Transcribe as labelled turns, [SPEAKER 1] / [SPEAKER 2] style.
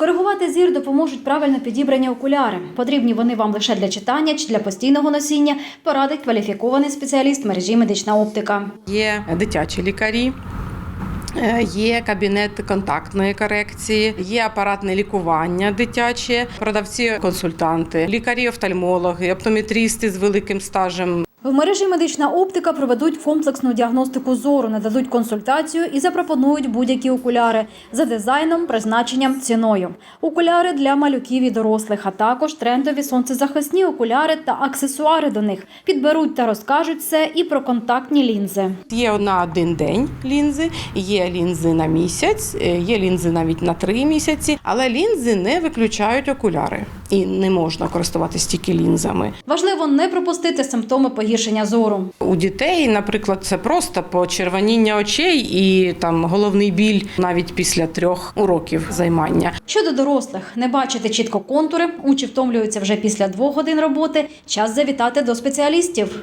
[SPEAKER 1] Скоригувати зір допоможуть правильно підібрані окуляри. Потрібні вони вам лише для читання чи для постійного носіння, порадить кваліфікований спеціаліст мережі медична оптика.
[SPEAKER 2] Є дитячі лікарі. е, Є кабінет контактної корекції, є апаратне лікування дитяче, продавці, консультанти, лікарі, офтальмологи, оптометрісти з великим стажем.
[SPEAKER 1] В мережі медична оптика проведуть комплексну діагностику зору, нададуть консультацію і запропонують будь-які окуляри за дизайном, призначенням, ціною. Окуляри для малюків і дорослих, а також трендові сонцезахисні окуляри та аксесуари до них. Підберуть та розкажуть все і про контактні лінзи.
[SPEAKER 2] Є на один день лінзи, є лінзи на місяць, е, є лінзи навіть на три місяці, але лінзи не виключають окуляри і не можна користуватися тільки лінзами.
[SPEAKER 1] Важливо не пропустити симптоми погіршення зору.
[SPEAKER 2] У дітей, наприклад, це просто почервоніння очей і там головний біль навіть після трьох уроків займання.
[SPEAKER 1] Щодо дорослих, не бачити чітко контури, учі втомлюються вже після двох годин роботи. Час завітати до спеціалістів.